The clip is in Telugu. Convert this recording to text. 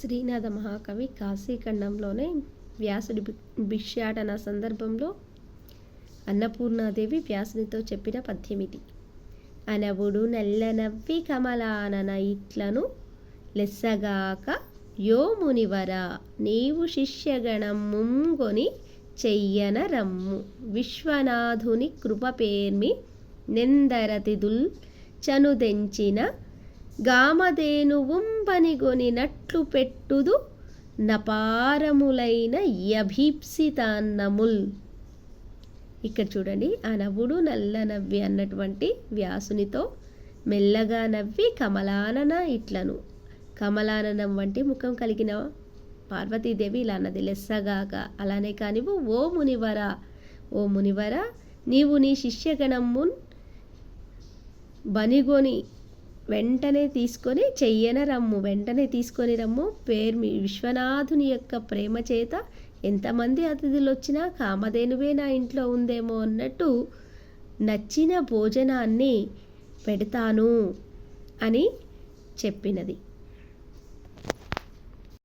శ్రీనాథ మహాకవి కాశీఖండంలోనే వ్యాసుడి భిక్షాటన సందర్భంలో అన్నపూర్ణాదేవి వ్యాసునితో చెప్పిన పద్యం ఇది అనవుడు నల్లనవ్వి కమలానన ఇట్లను లెస్సగాక యో మునివర నీవు శిష్యగణం ముంగొని చెయ్యన రమ్ము. విశ్వనాథుని కృపపేర్మి నెందరతిదుల్ చనుదెంచిన గామధేనువుంబనిగొనినట్లు పెట్టుదు నపారములైన యభీప్సితాన్నముల్. ఇక్కడ చూడండి ఆ నవ్వుడు నల్ల నవ్వి అన్నటువంటి వ్యాసునితో మెల్లగా నవ్వి కమలానన ఇట్లను. కమలాననం వంటి ముఖం కలిగిన పార్వతీదేవి ఇలా అన్నది. లెస్సగాక అలానే కానివు ఓ మునివర ఓ మునివర నీవు నీ శిష్యగణమున్ బనిగొని వెంటనే తీసుకొని చెయ్యన రమ్ము. వెంటనే తీసుకొని రమ్ము. పేరు మీ విశ్వనాథుని యొక్క ప్రేమ చేత ఎంతమంది అతిథులు వచ్చినా కామధేనువే నా ఇంట్లో ఉందేమో అన్నట్టు నచ్చిన భోజనాన్ని పెడతాను అని చెప్పినది.